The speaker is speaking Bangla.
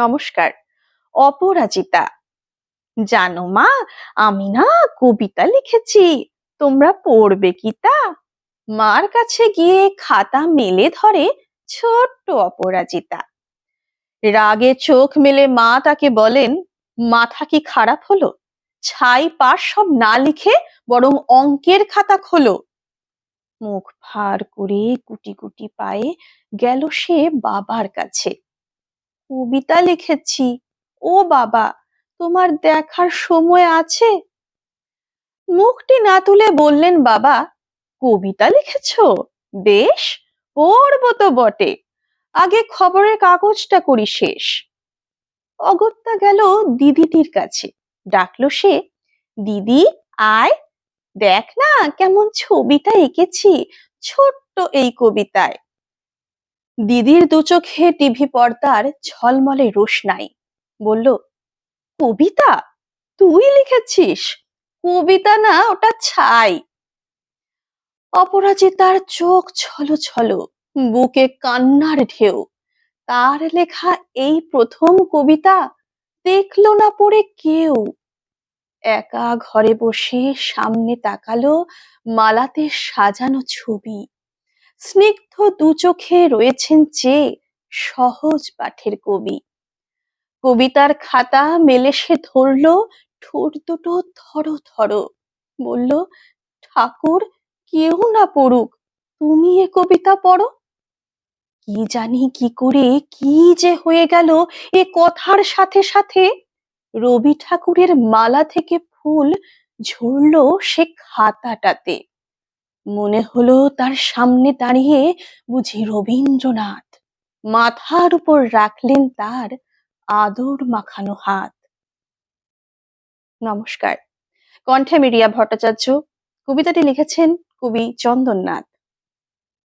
নমস্কার। অপরাজিতা। জানো মা, আমি না কবিতা লিখেছি। তোমরা পড়বে কি তা? মার কাছে গিয়ে খাতা মেলে ধরে ছোট্ট অপরাজিতা। রাগে চোখ মেলে মা তাকে বলেন, মাথা কি খারাপ হলো? ছাই পাশ সব না লিখে বরং অঙ্কের খাতা খোলো। মুখ ভার করে কুটি কুটি পায়ে গেল সে বাবার কাছে। কবিতা লিখেছি। ও বাবা, তোমার দেখার সময় আছে? মুখটি না তুলে বললেন, বাবা, কবিতা লিখেছ? বেশ, পড়ব তো বটে। আগে খবরের কাগজটা করি শেষ। অগত্যা গেল দিদিটির কাছে। ডাকলো সে, দিদি, আয়, দেখ না কেমন ছবিটা এঁকেছি, ছোট্ট এই কবিতায়। দিদির দু চোখে টিভি পর্দার ঝলমলে রোশনাই বলল, কবিতা, তুই লিখেছিস? কবিতা না, ওটা ছাই। অপরাজিতার চোখ ছলো ছলো, বুকে কান্নার ঢেউ। তার লেখা এই প্রথম কবিতা দেখল না পড়ে কেউ। একা ঘরে বসে সামনে তাকালো মালাতে সাজানো ছবি। স্নিগ্ধ দু চোখে রয়েছেন চেয়ে সহজ পাঠের কবি। কবিতার খাতা মেলে সে ধরলো, ঠোঁট দুটো থরো থরো বলল, ঠাকুর, কেউ না পড়ুক, তুমি এ কবিতা পড়ো? কি জানি কি করে, কি যে হয়ে গেল, এ কথার সাথে সাথে? রবি ঠাকুরের মালা থেকে ফুল ঝরল সে খাতাটাতে। মনে হলো তার সামনে দাঁড়িয়ে বুঝি রবীন্দ্রনাথ। মাথার উপর রাখলেন তার আদর মাখানো হাত। নমস্কার। কণ্ঠে মিডিয়া ভট্টাচার্য। কবিতাটি লিখেছেন কবি চন্দননাথ।